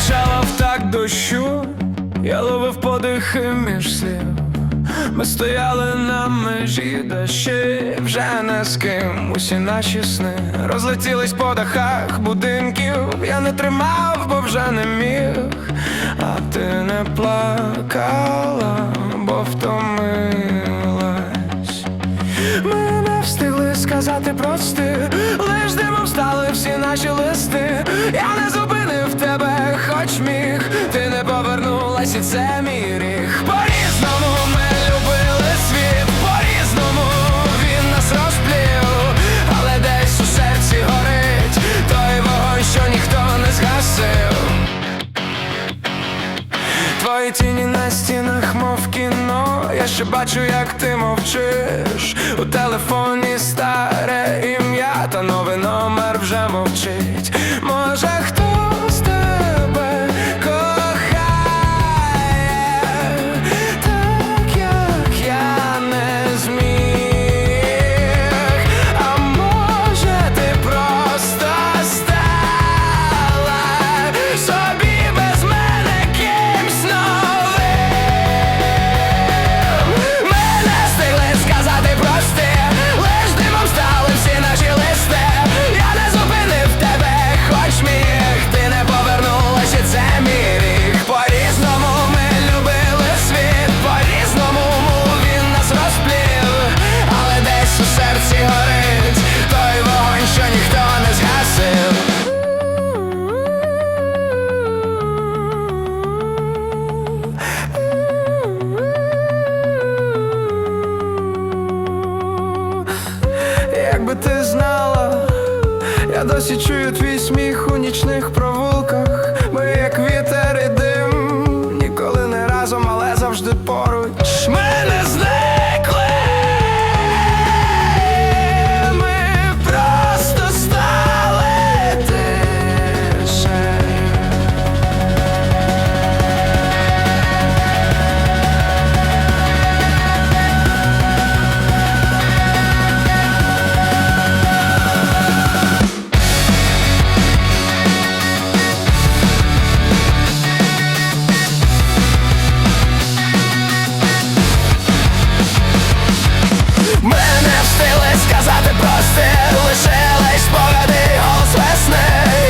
Вистачало в так дощу, я ловив подихи між сил. Ми стояли на межі дощі вже не з ким усі наші сни розлетілись по дахах будинків. Я не тримав, бо вже не міг, а ти не плакала, бо втомилась. Ми не встигли сказати прости, лиш димом стали всі наші листи. Я не зупинилась хоч міг, ти не повернулась, і це мій ріг. По-різному ми любили світ, по-різному він нас розплів, але десь у серці горить той вогонь, що ніхто не згасив. Твої тіні на стінах, мов кіно. Я ще бачу, як ти мовчиш. У телефоні старе Якби ти знала, я досі чую твій сміх у нічних провулках.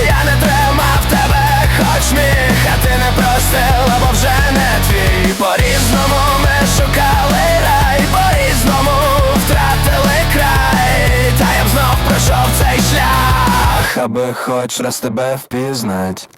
Я не тримав тебе, хоч міг, а ти не простила, бо вже не твій. По-різному ми шукали рай, по-різному втратили край. Та я б знов пройшов цей шлях, аби хоч раз тебе впізнать.